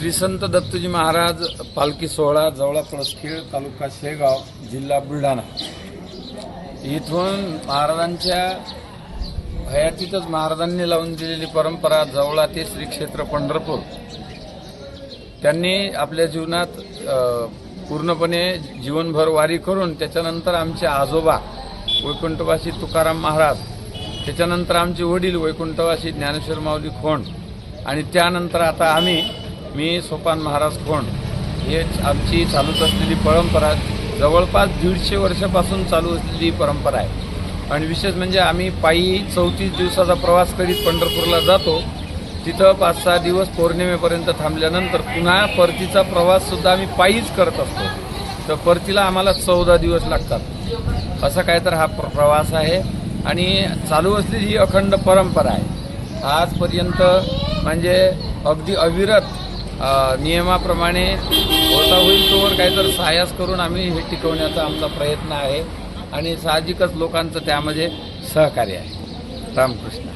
श्री संत दत्तजी महाराज पालखी सोहळा जवळा पळसखेळ तालुका शेगाव जिल्हा बुलढाणा. इथून महाराजांच्या हयातीतच महाराजांनी लावून दिलेली परंपरा जवळा ते श्री क्षेत्र पंढरपूर. त्यांनी आपल्या जीवनात पूर्णपणे जीवनभर वारी करून त्याच्यानंतर आमचे आजोबा वैकुंठवासी तुकाराम महाराज त्याच्यानंतर आमचे वडील वैकुंठवासी ज्ञानेश्वर माऊली खोंड आणि त्यानंतर आता आम्ही मी सोपान महाराज कोण हे आमची चालूच असलेली परंपरा जवळपास दीडशे वर्षापासून चालू असलेली परंपरा आहे. आणि विशेष म्हणजे आम्ही पायी चौतीस दिवसाचा प्रवास करीत पंढरपूरला जातो. तिथं पाच सहा दिवस पौर्णिमेपर्यंत थांबल्यानंतर पुन्हा परतीचा प्रवाससुद्धा आम्ही पायीच करत असतो. तर परतीला आम्हाला चौदा दिवस लागतात. असं काय तर हा प्र- प्रवास आहे. आणि चालू असलेली ही अखंड परंपरा आहे. आजपर्यंत म्हणजे अगदी अविरत नियमाप्रमाणे होता होईल तोवर काहीतरी सायास करून आम्ही हे टिकवण्याचा आमचा प्रयत्न आहे आणि साहजिकच लोकांचं त्यामध्ये सहकार्य आहे. रामकृष्ण.